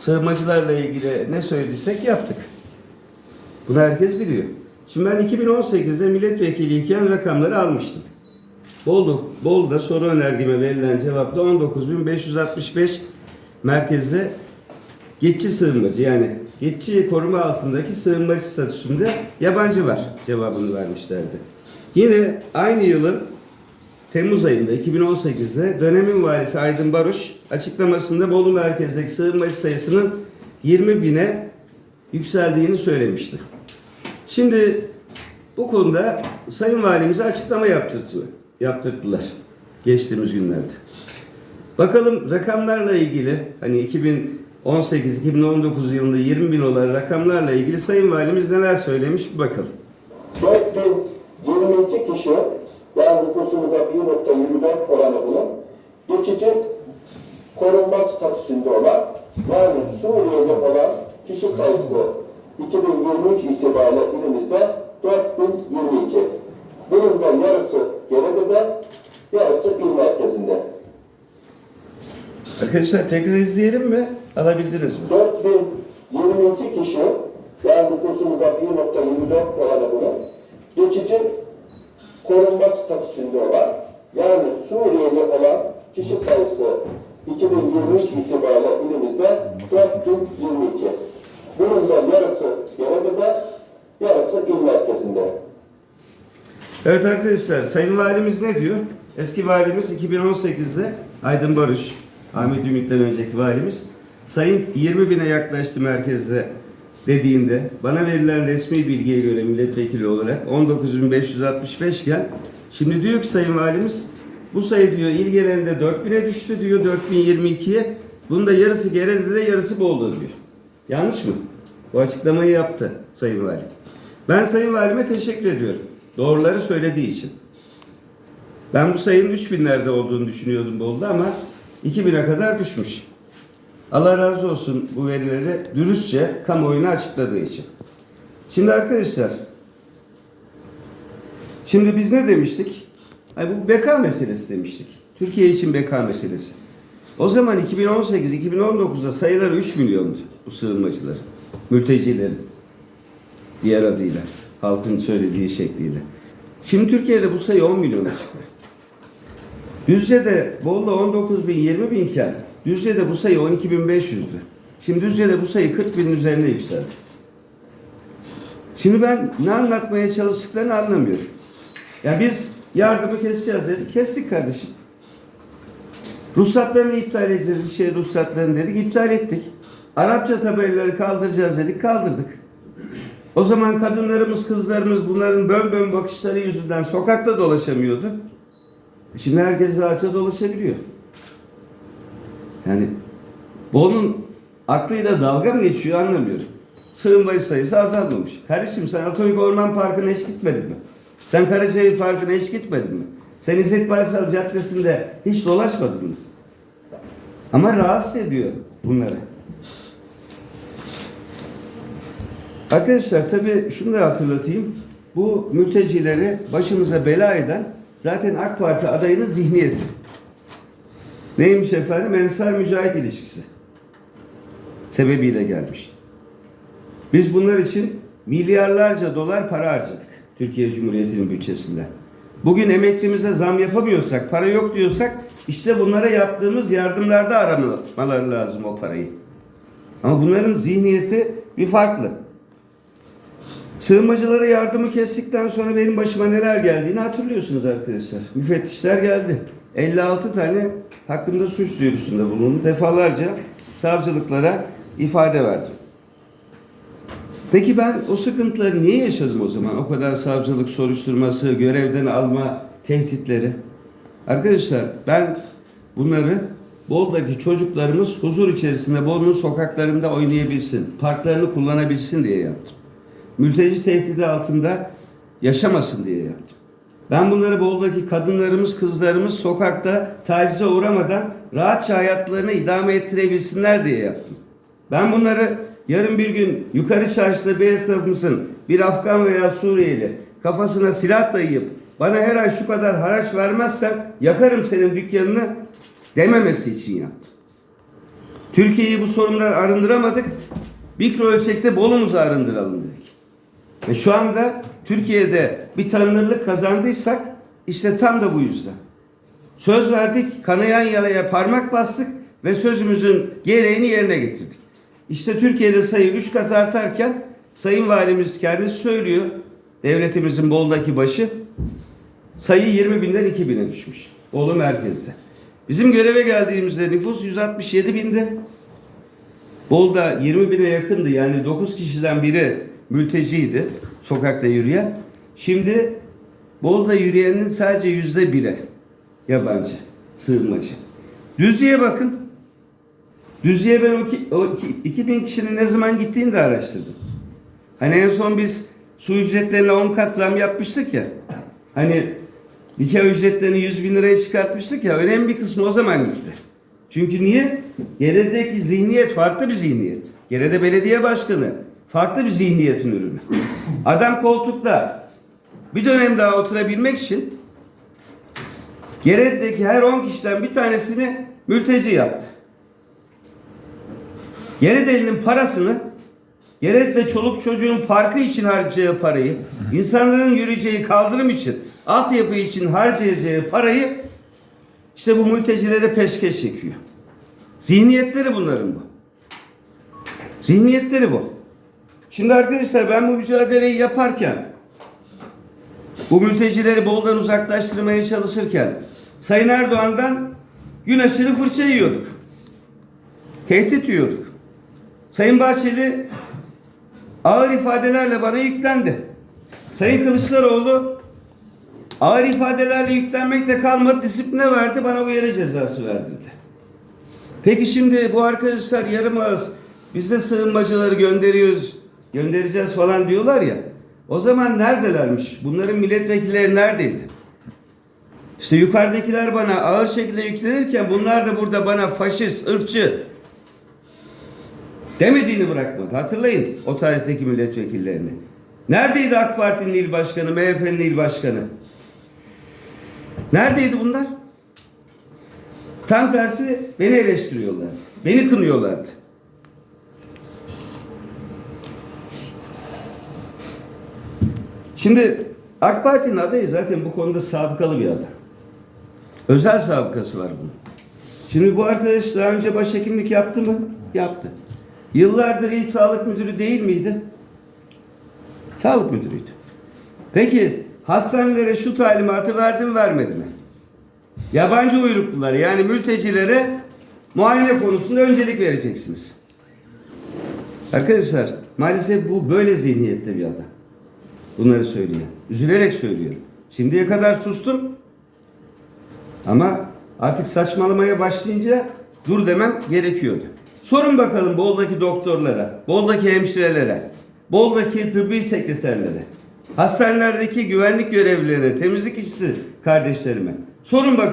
sığınmacılarla ilgili ne söylediysek yaptık. Bunu herkes biliyor. Şimdi ben 2018'de milletvekiliyken rakamları almıştım. Bolu, Bolu'da soru önergeme verilen cevapta 19.565 merkezde geçici sığınmacı yani geçici koruma altındaki sığınmacı statüsünde yabancı var cevabını vermişlerdi. Yine aynı yılın Temmuz ayında 2018'de dönemin valisi Aydın Baruş açıklamasında Bolu merkezdeki sığınmacı sayısının 20 bine yükseldiğini söylemişti. Şimdi bu konuda Sayın Valimize açıklama yaptırdılar, yaptırdılar geçtiğimiz günlerde. Bakalım rakamlarla ilgili hani 2018-2019 yılında 20 bin olan rakamlarla ilgili Sayın Valimiz neler söylemiş bir bakalım. 4022 kişi yani nüfusumuza 1.24 oranı bulan geçici korunma statüsünde olan yani Suriyeli olan kişi sayısı 2023 itibariyle ilimizde 4022. Bunun da yarısı Gerede'de, yarısı il merkezinde. Arkadaşlar tekrar izleyelim mi? Alabildiniz mi? 4022 kişi yani nüfusumuza 1.24 oranı bulan geçici korunma statüsünde olan yani Suriyeli olan kişi sayısı 2023 itibariyle ilimizde 4022. Bunun da yarısı Gerede'de, yarısı il merkezinde. Evet arkadaşlar Sayın Valimiz ne diyor? Eski valimiz 2018'de Aydın Barış, Ahmet Ümit'ten önceki valimiz sayın 20 bine yaklaştı merkezde dediğinde bana verilen resmi bilgiye göre milletvekili olarak 19.565 iken şimdi diyor ki Sayın Valimiz bu sayı diyor il genelinde 4000'e düştü diyor 4022'ye bunun da yarısı Gerede'de yarısı Bolu'da diyor. Yanlış mı? Bu açıklamayı yaptı Sayın Valim. Ben Sayın Valime teşekkür ediyorum. Doğruları söylediği için. Ben bu sayının 3000'lerde olduğunu düşünüyordum Bolu'da ama 2000'e kadar düşmüş. Allah razı olsun bu verileri dürüstçe kamuoyuna açıkladığı için. Şimdi arkadaşlar, şimdi biz ne demiştik? Ay bu beka meselesi demiştik. Türkiye için beka meselesi. O zaman 2018-2019'da sayıları 3 milyondu bu sığınmacıların, mültecilerin diğer adıyla, halkın söylediği şekliyle. Şimdi Türkiye'de bu sayı 10 milyona çıktı. Düzce'de Bolu'da 19 bin 20 bin iken Düzce'de bu sayı 12 bin 500'dü. Şimdi Düzce'de bu sayı 40 binin üzerine yükseldi. Şimdi ben ne anlatmaya çalıştıklarını anlamıyorum. Ya biz yardımı keseceğiz dedik. Kestik kardeşim. Ruhsatlarını iptal edeceğiz. İşe ruhsatlarını dedik. iptal ettik. Arapça tabelaları kaldıracağız dedik. Kaldırdık. O zaman kadınlarımız, kızlarımız bunların bön bön bakışları yüzünden sokakta dolaşamıyordu. Şimdi herkes rahatça dolaşabiliyor. Yani Bolu'nun aklıyla dalga mı geçiyor anlamıyorum. Sığınmacı sayısı azalmamış. Kardeşim sen Atatürk Orman Parkı'na hiç gitmedin mi? Sen Karaçayır Parkı'na hiç gitmedin mi? Sen İzzet Baysal Caddesi'nde hiç dolaşmadın mı? Ama rahatsız ediyor bunları. Arkadaşlar tabii şunu da hatırlatayım. Bu mültecileri başımıza bela eden zaten AK Parti adayının zihniyeti. Neymiş efendim? Ensar Mücahit ilişkisi. Sebebiyle gelmiş. Biz bunlar için milyarlarca dolar para harcadık. Türkiye Cumhuriyeti'nin bütçesinden. Bugün emeklimize zam yapamıyorsak, para yok diyorsak işte bunlara yaptığımız yardımlarda aramaları lazım o parayı. Ama bunların zihniyeti bir farklı. Sığınmacılara yardımı kestikten sonra benim başıma neler geldiğini hatırlıyorsunuz arkadaşlar. Müfettişler geldi. 56 tane hakkında suç duyurusunda bulundu. Defalarca savcılıklara ifade verdim. Peki ben o sıkıntıları niye yaşadım o zaman? O kadar savcılık soruşturması, görevden alma tehditleri. Arkadaşlar ben bunları Bolu'daki çocuklarımız huzur içerisinde Bolu'nun sokaklarında oynayabilsin, parklarını kullanabilsin diye yaptım. Mülteci tehdidi altında yaşamasın diye yaptım. Ben bunları Bolu'daki kadınlarımız, kızlarımız sokakta tacize uğramadan rahatça hayatlarını idame ettirebilsinler diye yaptım. Ben bunları yarın bir gün yukarı çarşıda bir esnafımızın bir Afgan veya Suriyeli kafasına silah dayayıp bana her ay şu kadar haraç vermezsen yakarım senin dükkanını dememesi için yaptım. Türkiye'yi bu sorundan arındıramadık. Mikro ölçekte Bolu'muzu arındıralım dedik. Ve şu anda Türkiye'de bir tanınırlık kazandıysak işte tam da bu yüzden. Söz verdik, kanayan yaraya parmak bastık ve sözümüzün gereğini yerine getirdik. İşte Türkiye'de sayı 3 kat artarken Sayın Valimiz kendisi söylüyor, devletimizin Bolu'daki başı, sayı 20 binden 2 bine düşmüş. Bolu merkezde. Bizim göreve geldiğimizde nüfus 167 bindi. Bolu'da 20 bine yakındı yani 9 kişiden biri mülteciydi sokakta yürüyen. Şimdi Bolu'da yürüyenin sadece yüzde biri yabancı, sığınmacı. Düzce'ye bakın. Düzce'ye ben o, ki, o iki- 2000 kişinin ne zaman gittiğini de araştırdım. Hani en son biz su ücretlerine 10 kat zam yapmıştık ya. Hani nikah ücretlerini 100 bin liraya çıkartmıştık ya. Önemli bir kısmı o zaman gitti. Çünkü niye? Geredeki zihniyet farklı bir zihniyet. Gerede belediye başkanı farklı bir zihniyetin ürünü. Adam koltukta bir dönem daha oturabilmek için Gered'deki her 10 kişiden bir tanesini mülteci yaptı. Geredeli'nin parasını Gered'de çoluk çocuğun parkı için harcayacağı parayı, insanların yürüyeceği kaldırım için, altyapı için harcayacağı parayı işte bu mültecilere peşkeş çekiyor. Zihniyetleri bunların bu. Zihniyetleri bu. Şimdi arkadaşlar ben bu mücadeleyi yaparken bu mültecileri Bolu'dan uzaklaştırmaya çalışırken Sayın Erdoğan'dan gün aşırı fırça yiyorduk. Tehdit yiyorduk. Sayın Bahçeli ağır ifadelerle bana yüklendi. Sayın Kılıçdaroğlu ağır ifadelerle yüklenmekle kalmadı disipline verdi bana uyarı cezası verdi. Peki şimdi bu arkadaşlar yarım ağız biz de sığınmacıları gönderiyoruz, göndereceğiz falan diyorlar ya. O zaman neredelermiş? Bunların milletvekilleri neredeydi? İşte yukarıdakiler bana ağır şekilde yüklenirken bunlar da burada bana faşist, ırkçı demediğini bırakmadı. Hatırlayın o tarihteki milletvekillerini. Neredeydi AK Parti'nin il başkanı, MHP'nin il başkanı? Neredeydi bunlar? Tam tersi beni eleştiriyorlar. Beni kınıyorlardı. Şimdi AK Parti'nin adayı zaten bu konuda sabıkalı bir adam. Özel sabıkası var bunun. Şimdi bu arkadaş daha önce başhekimlik yaptı mı? Yaptı. Yıllardır il sağlık müdürü değil miydi? Sağlık müdürüydü. Peki hastanelere şu talimatı verdi mi vermedi mi? Yabancı uyruklulara yani mültecilere muayene konusunda öncelik vereceksiniz. Arkadaşlar maalesef bu böyle zihniyette bir adam. Bunları söylüyor. Üzülerek söylüyorum. Şimdiye kadar sustum. Ama artık saçmalamaya başlayınca dur demem gerekiyordu. Sorun bakalım Bol'daki doktorlara, Bol'daki hemşirelere, Bol'daki tıbbi sekreterlere, hastanelerdeki güvenlik görevlilerine, temizlik işçi kardeşlerime. Sorun bakalım.